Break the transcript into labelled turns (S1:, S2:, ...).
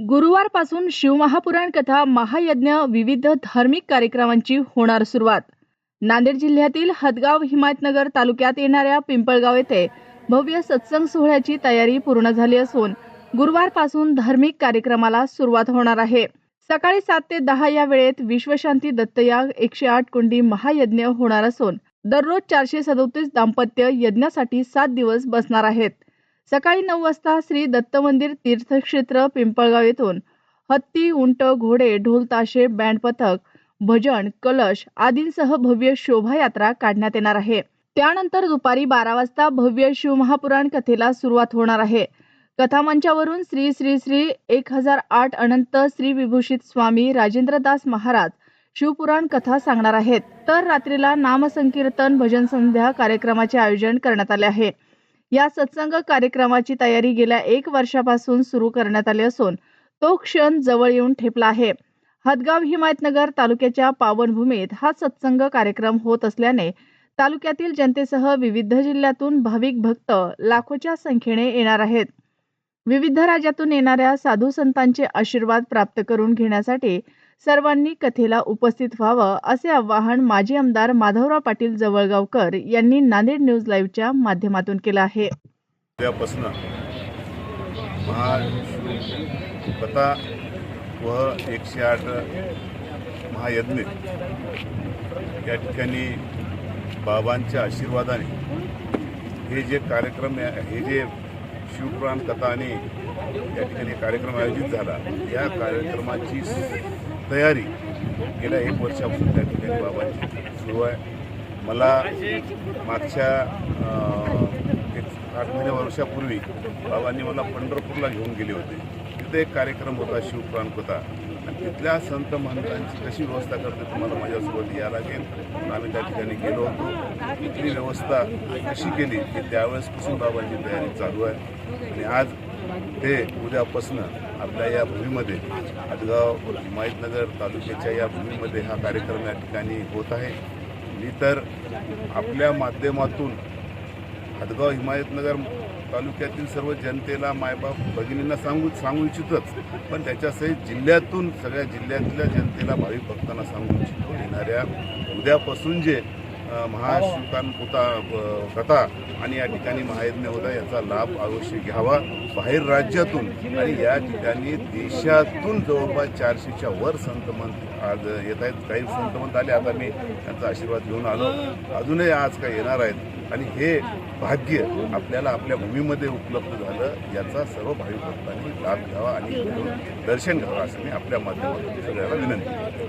S1: गुरुवारपासून शिवमहापुराण कथा महायज्ञ विविध धार्मिक कार्यक्रमांची होणार सुरुवात. नांदेड जिल्ह्यातील हदगाव हिमायतनगर तालुक्यात येणाऱ्या पिंपळगाव येथे भव्य सत्संग सोहळ्याची तयारी पूर्ण झाली असून गुरुवारपासून धार्मिक कार्यक्रमाला सुरुवात होणार आहे. सकाळी सात ते दहा या वेळेत विश्वशांती दत्तयाग एकशे आठ कुंडी महायज्ञ होणार असून दररोज चारशे सदोतीस दाम्पत्य यज्ञासाठी सात दिवस बसणार आहेत. सकाळी नऊ वाजता श्री दत्त मंदिर तीर्थक्षेत्र पिंपळगाव येथून हत्ती उंट घोडे ढोल ताशे बँड पथक भजन कलश आदींसह भव्य शोभायात्रा काढण्यात येणार आहे. त्यानंतर दुपारी बारा वाजता भव्य शिवमहापुराण कथेला सुरुवात होणार आहे. कथामंचावरून श्री श्री श्री एक हजार आठ अनंत श्री विभूषित स्वामी राजेंद्रदास महाराज शिवपुराण कथा सांगणार आहेत. तर रात्रीला नामसंकीर्तन भजन संध्या कार्यक्रमाचे आयोजन करण्यात आले आहे. या सत्संग कार्यक्रमाची तयारी गेल्या एक वर्षापासून सुरू करण्यात आली असून तो क्षण जवळ येऊन ठेपला आहे. हदगाव हिमायतनगर तालुक्याच्या पावनभूमीत हा सत्संग कार्यक्रम होत असल्याने तालुक्यातील जनतेसह विविध जिल्ह्यातून भाविक भक्त लाखोच्या संख्येने येणार आहेत. विविध राज्यातून येणाऱ्या साधू संतांचे आशीर्वाद प्राप्त करून घेण्यासाठी सर्वांनी कथेला उपस्थित व्हावं असे आवाहन माजी आमदार माधवराव पाटील जवळगावकर यांनी नांदेड न्यूज लाईव्हच्या माध्यमातून केलं आहे.
S2: उद्यापासून महाकथा व एकशे आठ महायज्ञ या ठिकाणी बाबांच्या आशीर्वादाने हे जे कार्यक्रम आहे- हे जे शिवपुराण कथा आणि या ठिकाणी कार्यक्रम आयोजित झाला या कार्यक्रमाची तयारी. गेल्या एक वर्षापासून त्या ठिकाणी बाबांची सुरू आहे. मला मागच्या एक आठ महिन्या वर्षापूर्वी बाबांनी मला पंढरपूरला घेऊन गेले होते. प्रसिद्ध एक कार्यक्रम होता शिवपुराण होता आणि तिथल्या संत महंतांची कशी व्यवस्था करते तुम्हाला माझ्यासोबत या लागेल. आम्ही त्या ठिकाणी गेलो होतो. तिथली व्यवस्था कशी केली हे त्यावेळेसपासून बाबांची तयारी चालू आहे. आणि आज ते उद्यापासून आपल्या या भूमीमध्ये आजगाव हिमायतनगर तालुक्याच्या या भूमीमध्ये हा कार्यक्रम या ठिकाणी होत आहे. मी तर आपल्या माध्यमातून हदगाव हिमायतनगर तालुक्यातील सर्व जनतेला मायबाप भगिनींना सांगू सांगू इच्छितच. पण त्याच्यासहित जिल्ह्यातून सगळ्या जिल्ह्यातल्या जनतेला भाविक भक्तांना सांगू इच्छितो. येणाऱ्या उद्यापासून जे महाशिवकान पुता कथा आणि या ठिकाणी महायज्ञ होता याचा लाभ अवश्य घ्यावा. बाहेर राज्यातून आणि या ठिकाणी देशातून जवळपास चारशेच्या वर संतमंत आज येत आहेत. काही संतमंत आले आता मी त्यांचा आशीर्वाद घेऊन आलो. अजूनही आज काय येणार आहेत. आणि हे भाग्य आपल्याला आपल्या भूमीमध्ये उपलब्ध झालं याचा सर्व भाविक भक्तांनी लाभ घ्यावा आणि दर्शन घ्यावं असं मी आपल्या माध्यमातून सगळ्याला विनंती